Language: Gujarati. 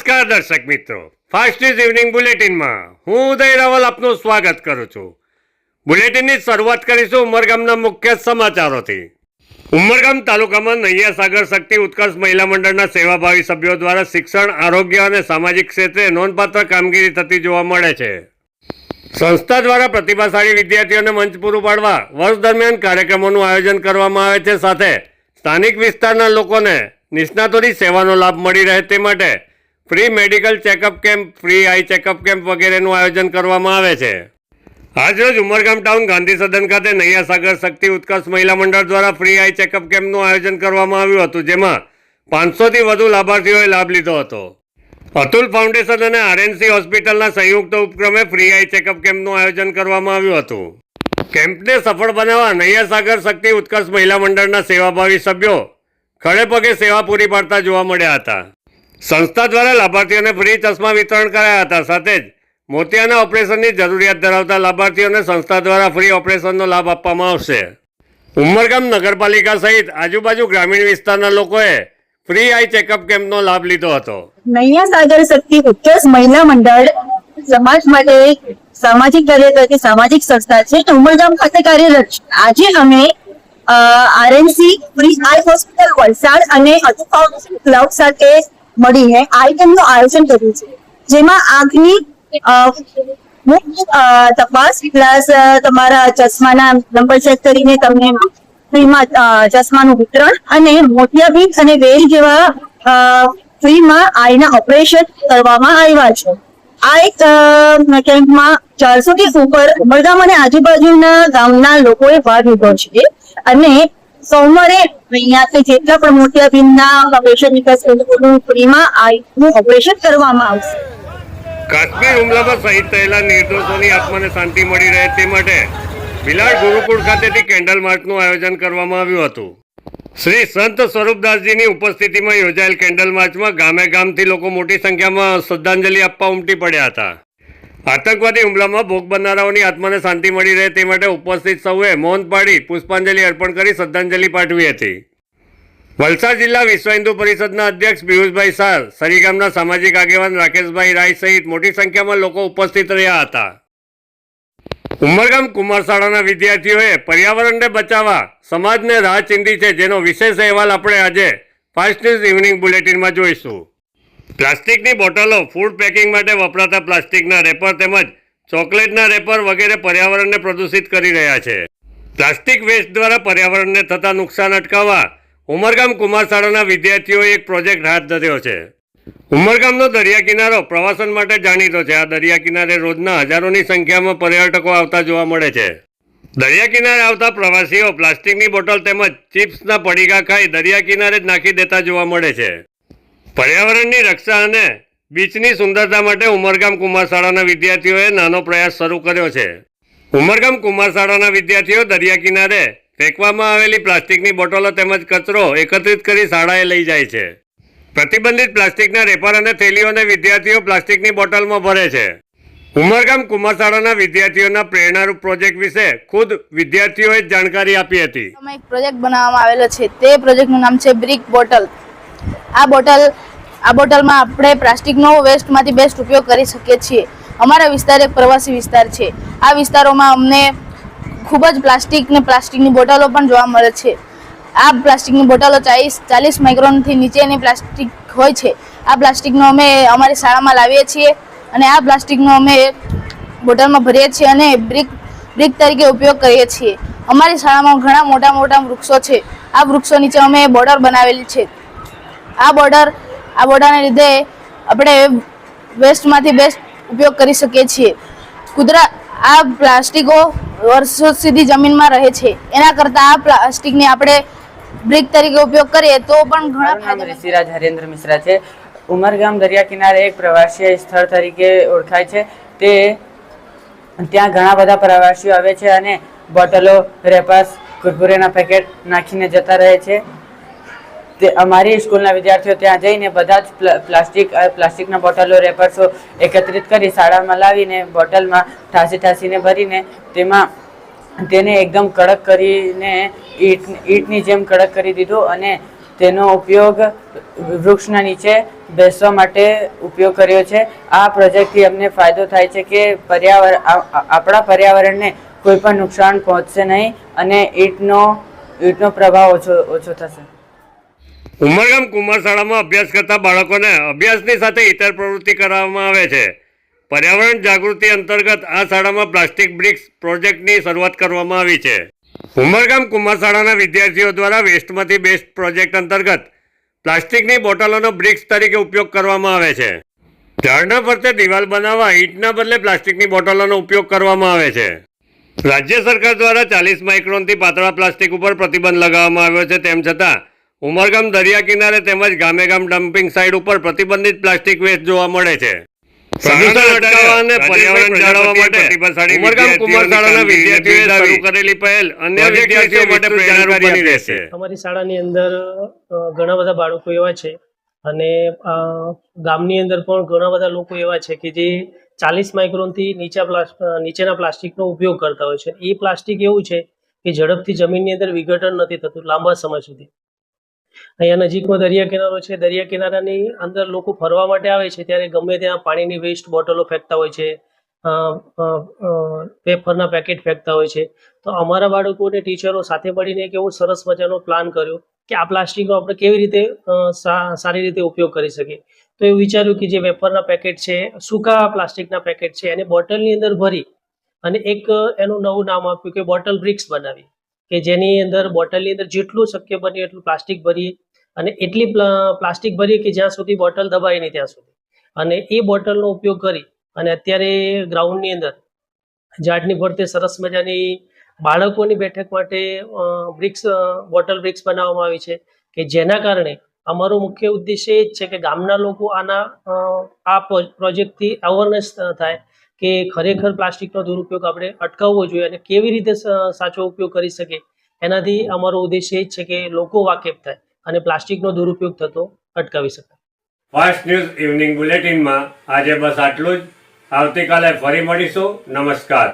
નમસ્કાર દર્શક મિત્રો. ફાસ્ટ ન્યૂઝ ઇવનિંગ બુલેટિનમાં હું ઉદય રાવલ આપનું સ્વાગત કરું છું. બુલેટિનની શરૂઆત કરીશું ઉમરગામના મુખ્ય સમાચારોથી. ઉમરગામ તાલુકામાં નૈયા સાગર શક્તિ ઉત્કર્ષ મહિલા મંડળના સેવાભાવી સભ્યો દ્વારા શિક્ષણ, આરોગ્ય અને સામાજિક ક્ષેત્રે નોંધપાત્ર કામગીરી થતી જોવા મળે છે. સંસ્થા દ્વારા પ્રતિભાશાળી વિદ્યાર્થીઓને મંચ પૂરું પાડવા વર્ષ દરમિયાન કાર્યક્રમોનું આયોજન કરવામાં આવે છે. સાથે સ્થાનિક વિસ્તારના લોકોને નિષ્ણાતોની સેવાનો લાભ મળી રહે તે માટે free medical checkup camp free eye checkup camp વગેરેનું આયોજન કરવામાં આવે છે. આજરોજ ઉમરગામ ટાઉન ગાંધી સદન ખાતે નૈયા સાગર શક્તિ ઉત્કર્ષ મહિલા મંડળ દ્વારા ફ્રી આઈ ચેકઅપ કેમ્પનું આયોજન કરવામાં આવ્યું હતું, જેમાં પાંચસોથી વધુ લાભાર્થીઓએ લાભ લીધો હતો. અતુલ ફાઉન્ડેશન અને આરએનસી હોસ્પિટલના સંયુક્ત ઉપક્રમે ફ્રી આઈ ચેકઅપ કેમ્પનું આયોજન કરવામાં આવ્યું હતું. કેમ્પને સફળ બનાવવા નૈયા સાગર શક્તિ ઉત્કર્ષ મહિલા મંડળના સેવાભાવી સભ્યો ખડે પગે સેવા પૂરી પાડતા જોવા મળ્યા હતા. સંસ્થા દ્વારા લાભાર્થીઓને ફ્રી ચશ્મા વિતરણ કરાયા હતા. સાથે જ મોતિયાના ઓપરેશનની જરૂરિયાત ધરાવતા લાભાર્થીઓને સંસ્થા દ્વારા ફ્રી ઓપરેશનનો લાભ આપવામાં આવશે. ઉમરગામ નગરપાલિકા સહિત આજુબાજુ ગ્રામીણ વિસ્તારના લોકોએ ફ્રી આઈ ચેકઅપ કેમ્પનો લાભ લીધો હતો. નૈયા સાગર શક્તિ ઉત્કર્ષ મહિલા મંડળ સમાજ માટે સામાજિક કાર્ય કરતી સામાજિક સંસ્થા છે ઉમરગામ ખાતે કાર્યરત છે. આજે અમે RNC free eye hospital Valsad અને અતુ ફાઉન્ડેશન ક્લબ સાથે મળીને આઈ કેમ્પનું આયોજન કર્યું છે. જેમાં આંખની તપાસ પ્લસ તમારા ચશ્માના નંબર ચેક કરીને તમને ફ્રીમાં ચશ્માનું વિતરણ અને મોતિયાબીન અને વેલ જેવા ફ્રીમાં આઈના ઓપરેશન કરવામાં આવ્યા છે. આ એક કેમ્પમાં ચારસો થી ઉપર ઉમરગામ અને આજુબાજુના ગામના લોકોએ ભાગ લીધો છે. અને સોમવારે અહીંયાથી જેટલા પણ મોતિયાબીનના ઓપરેશન વિકાસ કેન્દ્રોનું ફ્રીમાં આઈનું ઓપરેશન કરવામાં આવશે. કાશ્મીર હુમલામાં શહીદ થયેલા નિર્દોષોની આત્માને શાંતિ મળી રહે તે માટે બિલાડ ગુરુકુળ ખાતેથી કેન્ડલ માર્ચનું આયોજન કરવામાં આવ્યું હતું. શ્રી સંત સ્વરૂપદાસજીની ઉપસ્થિતિમાં યોજાયેલ કેન્ડલ માર્ચમાં ગામે ગામથી લોકો મોટી સંખ્યામાં શ્રદ્ધાંજલિ આપવા ઉમટી પડ્યા હતા. આતંકવાદી હુમલામાં ભોગ બનનારાઓની આત્માને શાંતિ મળી રહે તે માટે ઉપસ્થિત સૌએ મૌન પાડી પુષ્પાંજલિ અર્પણ કરી શ્રદ્ધાંજલિ પાઠવી હતી. વલસાડ જિલ્લા વિશ્વ હિન્દુ પરિષદના અધ્યક્ષ પિયુષભાઈ શાહ, સરીગામના સામાજિક આગેવાન રાકેશભાઈ રાય સહિત મોટી સંખ્યામાં લોકો ઉપસ્થિત રહ્યા હતા. ઉમરગામ કુમાર શાળાના વિદ્યાર્થીઓએ પર્યાવરણને બચાવવા સમાજને રાહ ચીંધી છે જેનો વિશેષ અહેવાલ આપણે આજે ફાસ્ટ ન્યૂઝ ઇવનિંગ બુલેટિનમાં જોઈશું. પ્લાસ્ટિકની બોટલો ફૂડ પેકિંગ માટે વપરાતા પ્લાસ્ટિકના રેપર તેમજ ચોકલેટના રેપર વગેરે પર્યાવરણને પ્રદૂષિત કરી રહ્યા છે. પ્લાસ્ટિક વેસ્ટ દ્વારા પર્યાવરણને થતા નુકસાન અટકાવવા ઉમરગામ કુમાર શાળાના વિદ્યાર્થીઓએ એક પ્રોજેક્ટ હાથ ધર્યો છે. ઉમરગામનો દરિયા કિનારો પ્રવાસન માટે જાણીતો છે. આ દરિયા કિનારે રોજના હજારોની સંખ્યામાં પર્યટકો આવતા જોવા મળે છે. દરિયા કિનારે આવતા પ્રવાસીઓ પ્લાસ્ટિકની બોટલ તેમજ ચિપ્સના પડીકા ખાઈ દરિયા કિનારે જ નાખી દેતા જોવા મળે છે. પર્યાવરણની રક્ષા અને બીચની સુંદરતા માટે ઉમરગામ કુમારશાળાના વિદ્યાર્થીઓએ નાનો પ્રયાસ શરૂ કર્યો છે. ઉમરગામ કુમારશાળાના વિદ્યાર્થીઓ દરિયા કિનારે ફેંકવામાં આવેલી પ્લાસ્ટિકની બોટલો તેમજ કચરો એકત્રિત કરી શાળાએ લઈ જાય છે. પ્રતિબંધિત પ્લાસ્ટિકના રેપર અને થેલીઓને વિદ્યાર્થીઓ પ્લાસ્ટિકની બોટલમાં ભરે છે. ઉમરગામ કુમારશાળાના વિદ્યાર્થીઓના પ્રેરણારૂપ પ્રોજેક્ટ વિશે ખુદ વિદ્યાર્થીઓએ જાણકારી આપી હતી. એક પ્રોજેક્ટ બનાવવામાં આવેલો છે. તે પ્રોજેક્ટનું નામ છે બ્રિક બોટલ. આ બોટલ, આ બોટલમાં આપણે પ્લાસ્ટિકનો વેસ્ટમાંથી બેસ્ટ ઉપયોગ કરી શકીએ છીએ. અમારા વિસ્તાર એક પ્રવાસી વિસ્તાર છે. આ વિસ્તારોમાં અમને ખૂબ જ પ્લાસ્ટિક ને પ્લાસ્ટિકની બોટલો પણ જોવા મળે છે. આ પ્લાસ્ટિકની બોટલો ચાલીસ ચાલીસ માઇક્રોનથી નીચેની પ્લાસ્ટિક હોય છે. આ પ્લાસ્ટિકનો અમે અમારી શાળામાં લાવીએ છીએ અને આ પ્લાસ્ટિકનો અમે બોટલમાં ભરીએ છીએ અને બ્રિક બ્રિક તરીકે ઉપયોગ કરીએ છીએ. અમારી શાળામાં ઘણા મોટા મોટા વૃક્ષો છે. આ વૃક્ષો નીચે અમે બોર્ડર બનાવેલી છે. આ બોર્ડર આ બોર્ડરને લીધે આપણે વેસ્ટમાંથી બેસ્ટ ઉપયોગ કરી શકીએ છીએ. કુદરા આ પ્લાસ્ટિકો વર્ષો સુધી જમીનમાં રહે છે. એના કરતાં આ પ્લાસ્ટિકને આપણે બ્રિક તરીકે ઉપયોગ કરીએ તો પણ ઘણા ફાયદા ઋષિરાજ હરેન્દ્ર મિશ્રા છે. ઉમરગામ દરિયા કિનારે એક પ્રવાસી સ્થળ તરીકે ઓળખાય છે. તે ત્યાં ઘણા બધા પ્રવાસીઓ આવે છે અને બોટલો રેપર્સ કુરકુરેના પેકેટ નાખીને જતા રહે છે. તે અમારી સ્કૂલના વિદ્યાર્થીઓ ત્યાં જઈને બધા જ પ્લાસ્ટિક પ્લાસ્ટિકના બોટલો, રેપર્સો એકત્રિત કરી શાળામાં લાવીને બોટલમાં ઠાસી ઠાસીને ભરીને તેમાં તેને એકદમ કડક કરીને ઈટ, ઈટની જેમ કડક કરી દીધું અને તેનો ઉપયોગ વૃક્ષના નીચે બેસવા માટે ઉપયોગ કર્યો છે. આ પ્રોજેક્ટથી અમને ફાયદો થાય છે કે પર્યાવરણ આપણા પર્યાવરણને કોઈ પણ નુકસાન પહોંચશે નહીં અને ઈંટનો ઈંટનો પ્રભાવ ઓછો ઓછો થશે. ઉમરગામ કુમાર શાળામાં અભ્યાસ કરતા બાળકોને અભ્યાસની સાથે ઇતર પ્રવૃત્તિ કરાવવામાં આવે છે. પર્યાવરણ જાગૃતિ અંતર્ગત આ શાળામાં પ્લાસ્ટિક બ્રિક્સ પ્રોજેક્ટની શરૂઆત કરવામાં આવી છે. ઉમરગામ કુમાર શાળાના વિદ્યાર્થીઓ દ્વારા વેસ્ટમાંથી બેસ્ટ પ્રોજેક્ટ અંતર્ગત પ્લાસ્ટિકની બોટલોનો બ્રિક્સ તરીકે ઉપયોગ કરવામાં આવે છે. ઝાડના ફરતે દિવાલ બનાવવા ઈંટના બદલે પ્લાસ્ટિકની બોટલોનો ઉપયોગ કરવામાં આવે છે. રાજ્ય સરકાર દ્વારા ચાલીસ માઇક્રોનથી પાતળા પ્લાસ્ટિક ઉપર પ્રતિબંધ લગાવવામાં આવ્યો છે, તેમ છતાં ઉમરગામ દરિયા કિનારે તેમજ ગામે ગામ ડમ્પિંગ સાઇટ ઉપર પ્રતિબંધિત પ્લાસ્ટિક વેસ્ટ જોવા મળે છે. પ્રદૂષણ અટકાવવા અને પર્યાવરણ જાળવવા માટે ઉમરગામ કુમાર શાળાના વિદ્યાર્થીઓએ શરૂ કરેલી પહેલ. અન્ય વિદ્યાર્થીઓ માટે પ્રેરણારૂપ બની રહેશે. અમારી શાળાની અંદર ઘણા બધા બાળકો એવા છે અને ગામની અંદર પણ ઘણા બધા લોકો એવા છે કે જે ચાલીસ માઇક્રોનથી નીચા નીચેના પ્લાસ્ટિકનો ઉપયોગ કરતા હોય છે. એ પ્લાસ્ટિક એવું છે કે ઝડપથી જમીનની અંદર વિઘટન નથી થતું લાંબા સમય સુધી. અહીંયા નજીકમાં દરિયા કિનારો છે. દરિયા કિનારાની અંદર લોકો ફરવા માટે આવે છે. ત્યારે ગમે ત્યાં પાણીની વેસ્ટ બોટલો ફેંકતા હોય છે. પેપરના પેકેટ ફેંકતા હોય છે. તો અમારા બાળકોને, ટીચરો સાથે મળીને એક એવો સરસ મજાનો પ્લાન કર્યો કે આ પ્લાસ્ટિકનો આપણે કેવી રીતે સારી રીતે ઉપયોગ કરી શકીએ. તો એવું વિચાર્યું કે જે વેપરના પેકેટ છે, સૂકા પ્લાસ્ટિકના પેકેટ છે, એને બોટલની અંદર ભરી અને એક એનું નવું નામ આપ્યું કે બોટલ બ્રિક્સ બનાવી. કે જેની અંદર બોટલની અંદર જેટલું શક્ય બને એટલું પ્લાસ્ટિક ભરીએ અને એટલી પ્લાસ્ટિક ભરીએ કે જ્યાં સુધી બોટલ દબાય નહીં ત્યાં સુધી. અને એ બોટલનો ઉપયોગ કરી અને અત્યારે ગ્રાઉન્ડની અંદર ઝાડની ફરતે સરસ મજાની બાળકોની બેઠક માટે બ્રિક્સ બોટલ બ્રિક્સ બનાવવામાં આવી છે કે જેના કારણે અમારો મુખ્ય ઉદ્દેશ્ય એ જ છે કે ગામના લોકો આના આ પ્રોજેક્ટથી અવેરનેસ થાય કે ખરેખર પ્લાસ્ટિકનો દુરુપયોગ આપણે અટકાવવો જોઈએ અને કેવી રીતે સાચો ઉપયોગ કરી શકીએ? એનાથી અમારો ઉદ્દેશ્ય એ જ છે કે લોકો વાકેફ થાય અને પ્લાસ્ટિકનો દુરુપયોગ થતો અટકાવી શકાય. ફાસ્ટ ન્યૂઝ ઇવનિંગ બુલેટિનમાં આજે બસ આટલું જ. આવતીકાલે ફરી મળીશું. નમસ્કાર.